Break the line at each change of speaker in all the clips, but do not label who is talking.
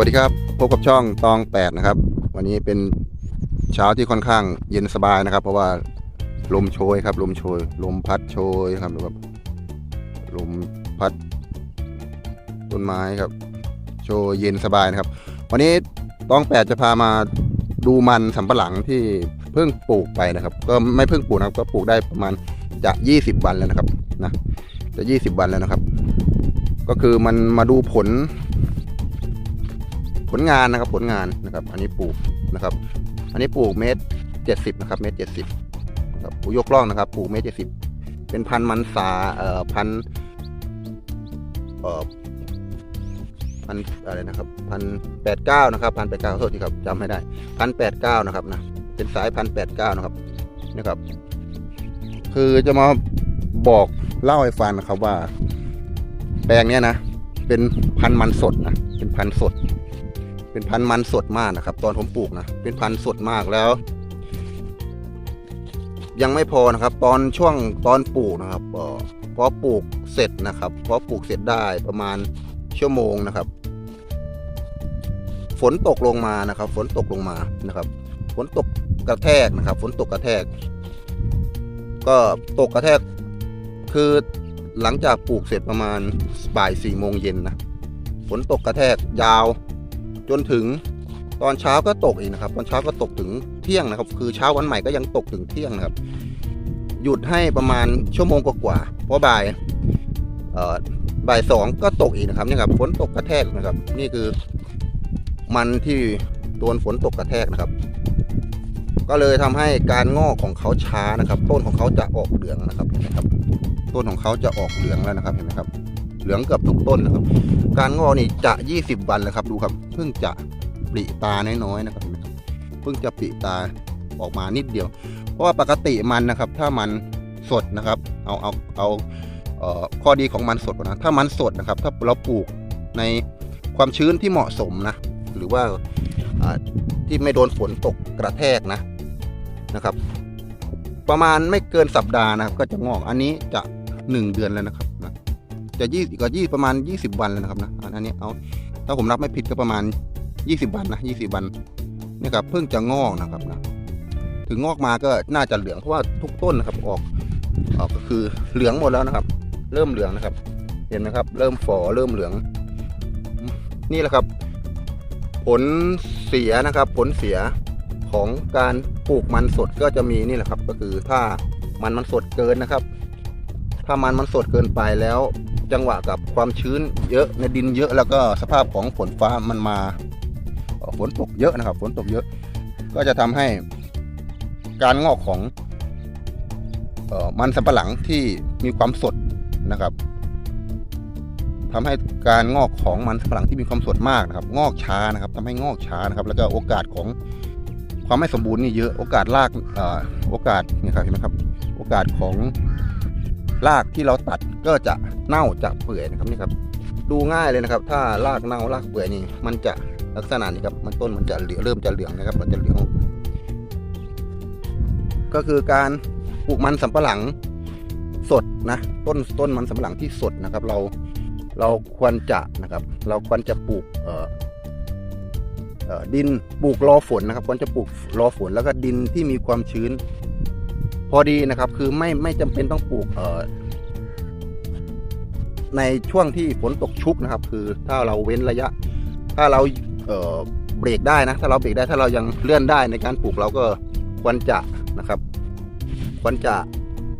วัสดีครับพบกับช่องตองแปดนะครับ วันนี้เป็นเช้าที่ค่อนข้างเย็นสบายนะครับ เพราะว่าลมโชยครับ ลมโชย ลมพัดโชยครับดูครับลมพัดต้นไม้ครับ โชยเย็นสบายนะครับ วันนี้ตองแปดจะพามาดูมันสำปะหลังที่เพิ่งปลูกไปนะครับ ก็ไม่เพิ่งปลูกนะครับ ก็ปลูกได้ประมาณจะ20วันแล้วนะครับนะจะ 20วันแล้วนะครับ ก็คือมันมาดูผล ผลงานนะครับผลงานนะครับ อันนี้ปลูกนะครับ อันนี้ปลูกเมตรเจ็ดสิบนะครับเมตรเจ็ดสิบนะครับปลูกยกล่องนะครับ ปลูกเมตรเจ็ดสิบเป็นพันมันสาเอ่อพันเอ่อพันอะไรนะครับพันแปดเก้านะครับพันแปดเก้าโทษทีครับจำไม่ได้พันแปดเก้านะครับนะเป็นสายพันแปดเก้านะครับนะครับ คือจะมาบอกเล่าให้ฟังนะครับว่า แปลงเนี้ยนะเป็นพันมันสดนะเป็นพันสด เป็นพันธุ์มันสดมากนะครับ ตอนผมปลูกนะเป็นพันธุ์สดมากแล้ว ยังไม่พอนะครับ ตอนช่วงตอนปลูกนะครับออพอปลูกเสร็จนะครับพอปลูกเสร็จได้ประมาณชั่วโมงนะครับ ฝนตกลงมานะครับ ฝนตกลงมานะครับ ฝนตกกระแทกนะครับ ฝนตกกระแทก ก็ตกกระแทก คือหลังจากปลูกเสร็จประมาณบ่ายสี่โมงเย็นนะฝนตกกระแทกยาว จนถึงตอนเช้าก็ตกอีกนะครับ ตอนเช้าก็ตกถึงเที่ยงนะครับ คือเช้าวันใหม่ก็ยังตกถึงเที่ยงนะครับ หยุดให้ประมาณชั่วโมงกว่าๆเพราะบ่ายเอ่อบ่ายสองก็ตกอีกนะครับนี่ครับฝนตกกระแทกนะครับ นี่คือมันที่โดนฝนตกกระแทกนะครับ ก็เลยทำให้การงอกของเขาช้านะครับ ต้นของเขาจะออกเหลืองนะครับเห็นไหมครับ ต้นของเขาจะออกเหลืองแล้วนะครับเห็นไหมครับ เหลืองเกือบทุกต้นนะครับ การงอกนี่จะ 20 วันแล้วครับ ดูครับ เพิ่งจะปริตาน้อยๆนะครับ เพิ่งจะปริตาออกมานิดเดียว เพราะว่าปกติมันนะครับ ถ้ามันสดนะครับ เอาเอาเอาเอ่อข้อดีของมันสดก่อนนะ ถ้ามันสดนะครับ ถ้าเราปลูกในความชื้นที่เหมาะสมนะ หรือว่าที่ไม่โดนฝนตกกระแทกนะนะครับ ประมาณไม่เกินสัปดาห์นะครับ ก็จะงอกอันนี้จะ 1 เดือนแล้วนะครับ จะยี่ก็ยี่ประมาณ 20 วันแล้วนะครับนะอันนี้เอาถ้าผมนับไม่ผิดก็ประมาณ 20 วันนะ20 วันนี่ครับเพิ่งจะงอกนะครับนะถึงงอกมาก็น่าจะเหลืองเพราะว่าทุกต้นนะครับออกออกก็คือเหลืองหมดแล้วนะครับ เริ่มเหลืองนะครับ เห็นไหมครับ เริ่มฝ่อเริ่มเหลือง นี่แหละครับ ผลเสียนะครับ ผลเสียของการปลูกมันสดก็จะมีนี่แหละครับ ก็คือถ้ามันมันสดเกินนะครับ ถ้ามันมันสดเกินไปแล้ว จังหวะกับความชื้นเยอะในดินเยอะแล้วก็สภาพของฝนฟ้ามันมาฝนตกเยอะนะครับ ฝนตกเยอะ ก็จะทำให้การงอกของออมันสำปะหลังที่มีความสดนะครับทำให้การงอกของมันสำปะหลังที่มีความสดมากนะครับ งอกช้านะครับทำให้งอกช้านะครับ แล้วก็โอกาสของความไม่สมบูรณ์นี่เยอะโอกาสรากโอกาสนี่ครับเห็นไหมครับ โอกาสของ รากที่เราตัดก็จะเน่าจะเปื่อยนะครับนี่ครับ ดูง่ายเลยนะครับ ถ้ารากเน่ารากเปื่อยนี่ มันจะลักษณะนี้ครับ มันต้นมันจะเหลืองเริ่มจะเหลืองนะครับ มันจะเหลืองก็คือการปลูกมันสำปะหลังสดนะต้นต้นมันสำปะหลังที่สดนะครับ เราเราควรจะนะครับ เราควรจะปลูกเอ่อเอ่อดินปลูกรอฝนนะครับควรจะปลูกรอฝนแล้วก็ดินที่มีความชื้น พอดีนะครับคือไม่ไม่จำเป็นต้องปลูกเอ่อในช่วงที่ฝนตกชุกนะครับ คือถ้าเราเว้นระยะ ถ้าเราเอ่อเบรกได้นะ ถ้าเราเบรกได้ถ้าเรายังเลื่อนได้ในการปลูกเราก็ควรจะนะครับควรจะ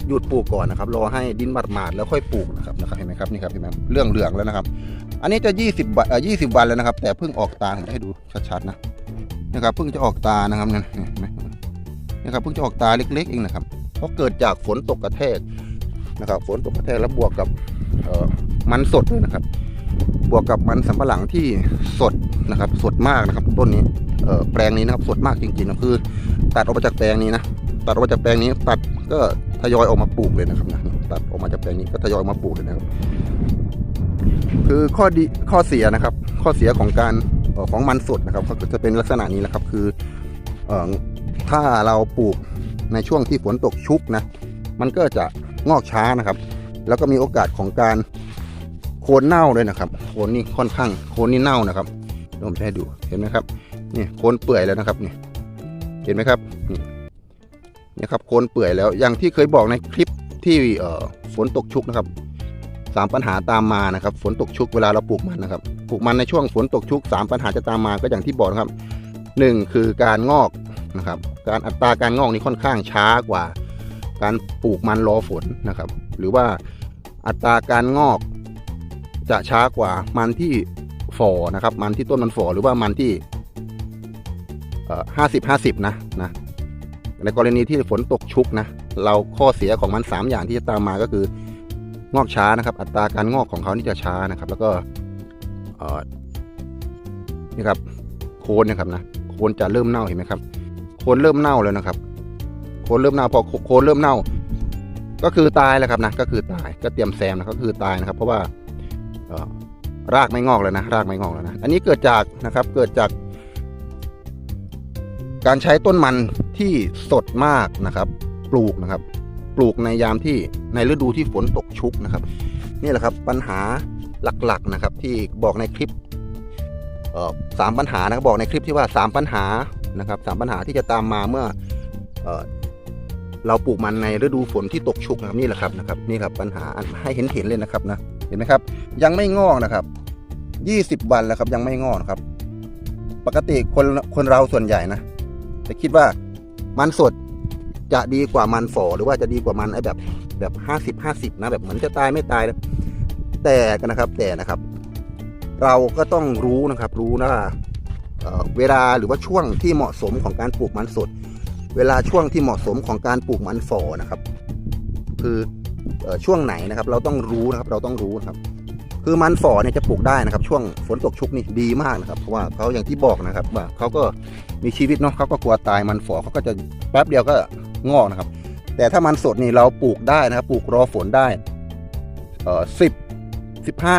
หยุดปลูกก่อนนะครับรอให้ดินหมาดๆแล้วค่อยปลูกนะครับนะครับเห็นไหมครับนี่ครับเห็นไหมเรื่องเหลืองแล้วนะครับ อันนี้จะ 20วันเอ่อ20 วันแล้วนะครับ แต่เพิ่งออกตาผมจะให้ดูชัดๆนะนะครับเพิ่งจะออกตานะครับนั่นเห็นไหมนะครับเพิ่งจะออกตาเล็กๆเองนะครับ เพราะเกิดจากฝนตกกระแทกนะครับ ฝนตกกระแทกแล้วบวกกับมันสดด้วยนะครับ บวกกับมันสำปะหลังที่สดนะครับ สดมากนะครับ ต้นนี้เออแปลงนี้นะครับ สดมากจริงๆนะคือ ตัดออกมาจากแปลงนี้นะตัดออกมาจากแปลงนี้ ตัดก็ทยอยออกมาปลูกเลยนะครับนะตัดออกมาจากแปลงนี้ก็ทยอยออกมาปลูกเลยนะครับ คือข้อดีข้อเสียนะครับ ข้อเสียของการออของมันสดนะครับก็จะเป็นลักษณะนี้นะครับ คือออถ้าเราปลูก ในช่วงที่ฝนตกชุกนะ มันก็จะงอกช้านะครับ แล้วก็มีโอกาสของการโคนเน่าด้วยนะครับโคนนี่ค่อนข้างโคนนี่เน่านะครับเดี๋ยวผมจะให้ดูเห็นไหมครับนี่โคนเปื่อยแล้วนะครับนี่เห็นไหมครับนี่นี่ครับโคนเปื่อยแล้วอย่างที่เคยบอกในคลิปที่เอ่อฝนตกชุกนะครับสามปัญหาตามมานะครับ ฝนตกชุกเวลาเราปลูกมันนะครับปลูกมันในช่วงฝนตกชุกสามปัญหาจะตามมาก็อย่างที่บอกนะครับหนึ่งคือการงอกนะครับ การอัตราการงอกนี่ค่อนข้างช้ากว่า การปลูกมันรอฝนนะครับ หรือว่าอัตราการงอกจะช้ากว่ามันที่ฝ่อนะครับ มันที่ต้นมันฝ่อหรือว่ามันที่ห้าสิบห้าสิบนะนะในกรณีที่ฝนตกชุกนะเราข้อเสียของมันสามอย่างที่จะตามมาก็คืองอกช้านะครับ อัตราการงอกของเขานี่จะช้านะครับ แล้วก็นี่ครับโคนนะครับนะโคนจะเริ่มเน่าเห็นไหมครับ โคนเริ่มเน่าแล้วนะครับ โคนเริ่มเน่าพอโคนเริ่มเน่า ก็คือตายแล้วครับนะ ก็คือตายก็เตรียมแซมนะก็คือตายนะครับ เพราะว่ารากไม่งอกแล้วนะ รากไม่งอกแล้วนะ อันนี้เกิดจากนะครับ เกิดจาก การใช้ต้นมันที่สดมากนะครับ ปลูกนะครับ ปลูกในยามที่ในฤดูที่ฝนตกชุกนะครับ นี่แหละครับปัญหาหลักๆนะครับ ที่บอกในคลิปสามปัญหานะครับบอกในคลิปที่ว่าสามปัญหา นะครับสามปัญหาที่จะตามมาเมื่อเอเราปลูกมันในฤดูฝนที่ตกชุกนะครับนี่แหละครับนะครับนี่ครับปัญหาอันให้เห็นเห็นๆเลยนะครับนะเห็นไหมครับ ยังไม่งอกนะครับยี่สิบวันแล้วครับยังไม่งอกครับ ปกติคนคนเราส่วนใหญ่นะจะคิดว่ามันสดจะดีกว่ามันฝ่อหรือว่าจะดีกว่ามันไอ้แบบแบบห้าสิบห้าสิบนะแบบเหมือนจะตายไม่ตายนะแต่กันนะครับ แต่นะครับ เราก็ต้องรู้นะครับ รู้นะว่า เวลาหรือว่าช่วงที่เหมาะสมของการปลูกมันสด เวลาช่วงที่เหมาะสมของการปลูกมันฝ่อนะครับ คืออช่วงไหนนะครับ เราต้องรู้นะครับ เราต้องรู้นะครับ คือมันฝ่อเนี่ยจะปลูกได้นะครับ ช่วงฝนตกชุกนี่ดีมากนะครับเพราะว่าเขาอย่างที่บอกนะครับ ว่าเขาก็มีชีวิตเนาะเขาก็กลัวตายมันฝ่อเขาก็จะแป๊บเดียวก็งอกนะครับ แต่ถ้ามันสดนี่เราปลูกได้นะครับ ปลูกรอฝนได้เอ่อสิบสิบห้า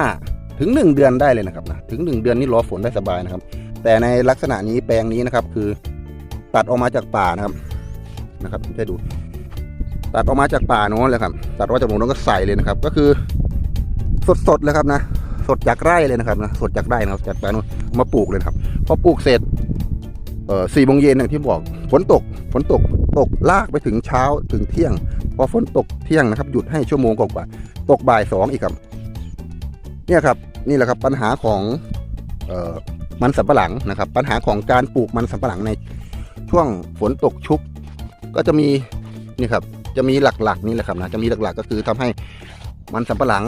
ถึงหนึ่งเดือนได้เลยนะครับนะถึงหนึ่งเดือนนี่รอฝนได้สบายนะครับ แต่ในลักษณะนี้แปลงนี้นะครับ คือตัดออกมาจากป่านะครับนะครับให้ดู ตัดออกมาจากป่าโน้นเลยครับ ตัดออกมาจากโน้นก็ใส่เลยนะครับ ก็คือสดๆเลยครับนะสดจากไร่เลยนะครับนะสดจากไร่นะครับจากแปลงนู้นมาปลูกเลยครับพอปลูกเสร็จเอ่อสี่โมงเย็นอย่างที่บอกฝนตกฝนตกตกลากไปถึงเช้าถึงเที่ยง พอฝนตกเที่ยงนะครับ หยุดให้ชั่วโมงกว่าตกบ่ายสองอีกครับ เนี่ยครับ นี่แหละครับปัญหาของเอ่อ มันสำปะหลังนะครับ ปัญหาของการปลูกมันสำปะหลังในช่วงฝนตกชุก ก็จะมีนี่ครับจะมีหลักๆนี่แหละครับนะจะมีหลักๆก็คือทำให้มันสำปะหลัง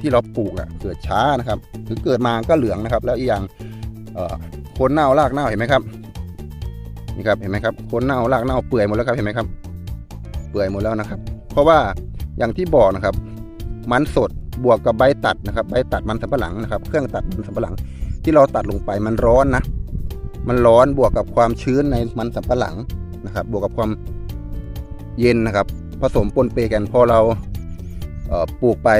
ที่เราปลูกอะเกิดช้านะครับถึงเกิดมาก็เหลืองนะครับ แล้วอีกอย่างโคนเน่ารากเน่าเห็นไหมครับนี่ครับเห็นไหมครับโคนเน่ารากเน่าเปื่อยหมดแล้วครับเห็นไหมครับ เปื่อยหมดแล้วนะครับ เพราะว่าอย่างที่บอกนะครับ มันสดบวกกับใบตัดนะครับ ใบตัดมันสำปะหลังนะครับ เครื่องตัดมันสำปะหลัง ที่เราตัดลงไปมันร้อนนะ มันร้อนบวกกับความชื้นในมันสำปะหลังนะครับ บวกกับความเย็นนะครับ ผสมปนเปกันพอเราเปลูกไป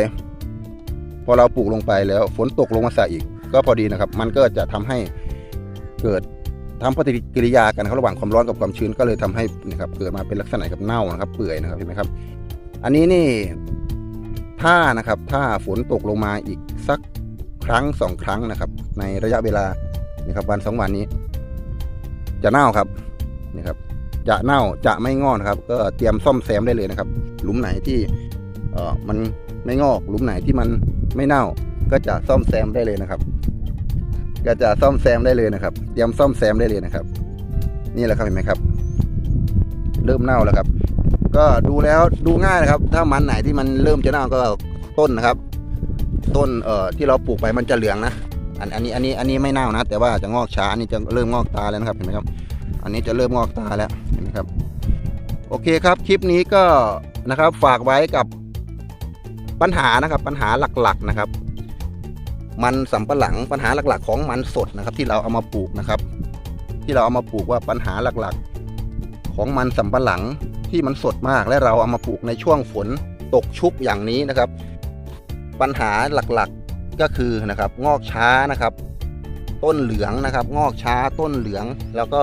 พอเราปลูกลงไปแล้วฝนตกลงมาใส่อีก ก็พอดีนะครับ มันก็จะทำให้เกิดทำปฏิกิริยากันครับระหว่างความร้อนกับความชื้นก็เลยทำให้นะครับเกิดมาเป็นลักษณะกับเน่านะครับ เปื่อยนะครับเห็นไหมครับ อันนี้นี่ถ้านะครับถ้าฝนตกลงมาอีกสักครั้งสองครั้งนะครับ ในระยะเวลานี่ครับวันสองวันนี้ จะเน่าครับนี่ครับ จะเน่าจะไม่งอกครับ ก็เตรียมซ่อมแซมได้เลยนะครับ หลุมไหนที่เอ่อมันไม่งอกหลุมไหนที่มันไม่เน่า ก็จะซ่อมแซมได้เลยนะครับ ก็จะซ่อมแซมได้เลยนะครับ เตรียมซ่อมแซมได้เลยนะครับ นี่แหละครับเห็นไหมครับ เริ่มเน่าแล้วครับ ก็ดูแล้วดูง่ายนะครับ ถ้ามันไหนที่มันเริ่มจะเน่าก็ต้นนะครับ ต้นเอ่อที่เราปลูกไปมันจะเหลืองนะ อันอันนี้อันนี้อันนี้ไม่เน่านะ แต่ว่าจะงอกช้าอันนี้จะเริ่มงอกตาแล้วนะครับเห็นไหมครับ อันนี้จะเริ่มงอกตาแล้วเห็นไหมครับ โอเคครับคลิปนี้ก็นะครับฝากไว้กับปัญหานะครับปัญหาหลักๆนะครับ มันสำปะหลังปัญหาหลักๆ ของมันสดนะครับ ที่เราเอามาปลูกนะครับ ที่เราเอามาปลูกว่าปัญหาหลักๆ ของมันสำปะหลังที่มันสดมากและเราเอามาปลูกในช่วงฝนตกชุกอย่างนี้นะครับ ปัญหาหลักๆ ก็คือนะครับงอกช้านะครับ ต้นเหลืองนะครับ งอกช้าต้นเหลือง แล้วก็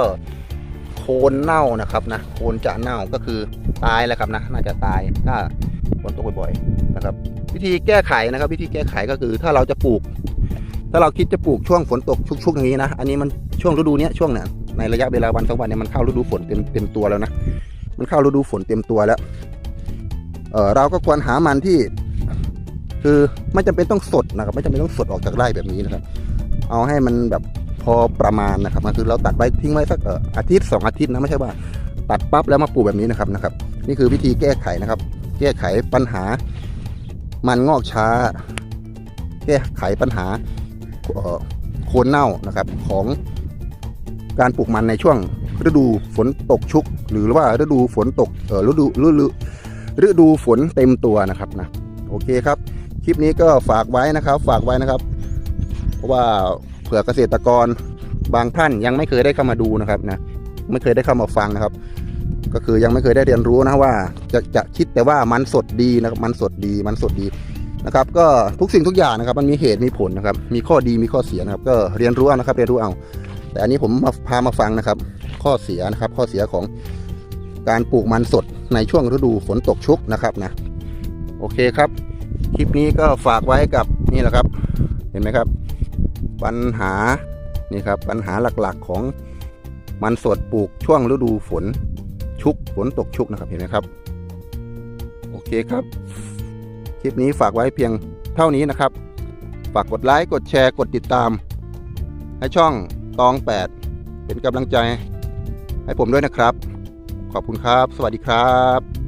โคนเน่านะครับนะโคนจะเน่าก็คือตายแล้วครับนะน่าจะตายถ้าฝนตกบ่อยๆนะครับ วิธีแก้ไขนะครับ วิธีแก้ไขก็คือถ้าเราจะปลูก ถ้าเราคิดจะปลูกช่วงฝนตกชุกๆอย่างนี้นะอันนี้มันช่วงฤดูนี้ช่วงเนี้ยในระยะเวลาวันสองวันเนี่ยมันเข้าฤดูฝนเต็มเต็มตัวแล้วนะมันเข้าฤดูฝนเต็มตัวแล้วเออเราก็ควรหามันที่ คือไม่จำเป็นต้องสดนะครับ ไม่จำเป็นต้องสดออกจากไร่แบบนี้นะครับ เอาให้มันแบบพอประมาณนะครับคือเราตัดไว้ทิ้งไว้สักอาทิตย์สองอาทิตย์นะไม่ใช่ว่า ตัดปั๊บแล้วมาปลูกแบบนี้นะครับนะครับ นี่คือวิธีแก้ไขนะครับ แก้ไขปัญหา มันงอกช้า แก้ไขปัญหาโคนเน่านะครับของการปลูกมันในช่วงฤดูฝนตกชุก หรือว่าฤดูฝนตกเออฤดูฤดูฤดูฝนเต็มตัวนะครับนะโอเคครับ คลิปนี้ก็ฝากไว้นะครับ ฝากไว้นะครับ เพราะว่าเผื่อเกษตรกรบางท่านยังไม่เคยได้เข้ามาดูนะครับนะไม่เคยได้เข้ามาฟังนะครับ ก็คือยังไม่เคยได้เรียนรู้นะว่าจะจะคิดแต่ว่ามันสดดีนะครับ มันสดดีมันสดดีนะครับ ก็ทุกสิ่งทุกอย่างนะครับ มันมีเหตุมีผลนะครับ มีข้อดีมีข้อเสียนะครับ ก็เรียนรู้เอานะครับ เรียนรู้เอา แต่อันนี้ผมมาพามาฟังนะครับ ข้อเสียนะครับ ข้อเสียของการปลูกมันสดในช่วงฤดูฝนตกชุกนะครับนะโอเคครับ คลิปนี้ก็ฝากไว้กับนี่แหละครับ เห็นไหมครับ ปัญหานี่ครับปัญหาหลักๆของมันสดปลูกช่วงฤดูฝนชุกฝนตกชุกนะครับเห็นไหมครับ โอเคครับ คลิปนี้ฝากไว้เพียงเท่านี้นะครับ ฝากกดไลค์กดแชร์กดติดตาม ให้ช่องตอง 8 เป็นกำลังใจให้ผมด้วยนะครับ ขอบคุณครับ สวัสดีครับ